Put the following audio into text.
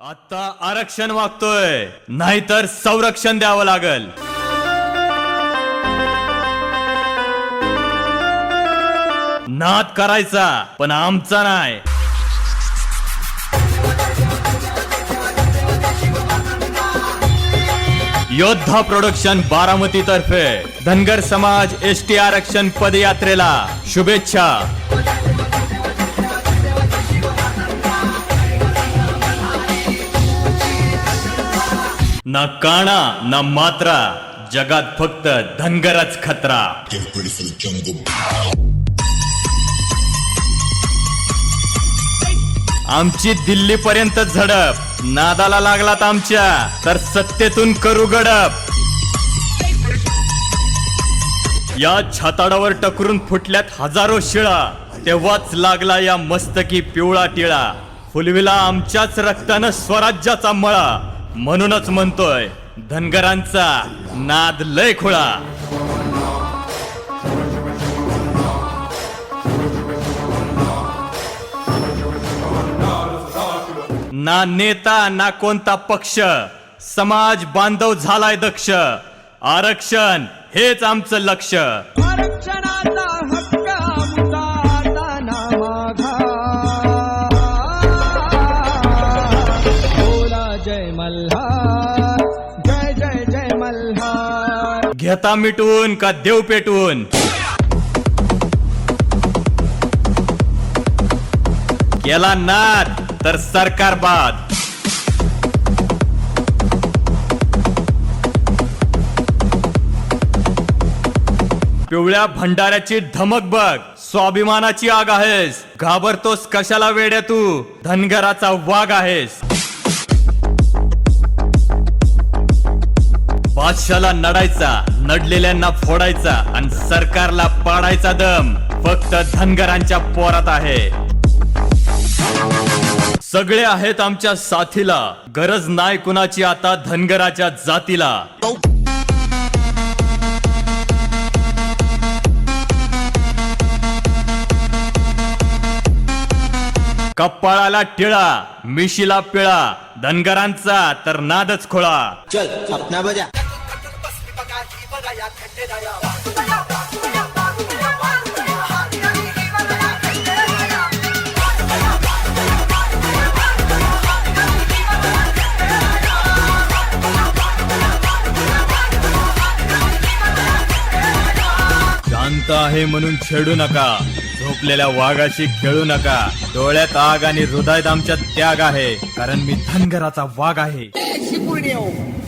आता आरक्षण मागतोय नाहीतर संरक्षण द्यावं लागल. नाद करायचा पण आमचा नाही. योद्धा प्रोडक्शन बारामती तर्फे. धनगर समाज एस टी आरक्षण पदयात्रेला शुभेच्छा. ना काणा ना मात्रा जगात फक्त धनगरच खतरा. आमची दिल्ली पर्यंत झडप. नादाला लागलात आमच्या तर सत्तेतून करू गडप. या छाताडावर टकरून फुटल्यात हजारो शिळा. तेव्हाच लागला या मस्तकी पिवळा टिळा. फुलविला आमच्याच रक्तानं स्वराज्याचा मळा. म्हणूनच म्हणतोय धनगरांचा नाद लय खुळा. ना नेता ना कोणता पक्ष समाज बांधव झालाय दक्ष. आरक्षण हेच आमचं लक्ष. आरक्षणाचा मल्हार. जय जय जय मल्हार. घेता मिटवून का देव पेटवून केला नाद तर सरकार बाद. पिवळ्या भंडाऱ्याची धमक बघ स्वाभिमानाची आग आहेस. घाबरतोस कशाला वेड्या तू? धनगराचा वाघ आहेस. बादशाला नडायचा नडलेल्यांना फोडायचा आणि सरकारला पाडायचा दम फक्त धनगरांच्या पोरात आहे. सगळे आहेत आमच्या साथीला. गरज नाही कुणाची आता धनगराच्या जातीला. कपाळाला टिळा मिशीला पिळा धनगरांचा तर नादच खोळा. चल अपना बजा. शांत आहे म्हणून छेडू नका. झोपलेल्या वाघाशी खेळू नका. डोळ्यात आग आणि हृदयात आमच्या त्याग आहे. कारण मी धनगराचा वाघ आहे. शिकून येऊ.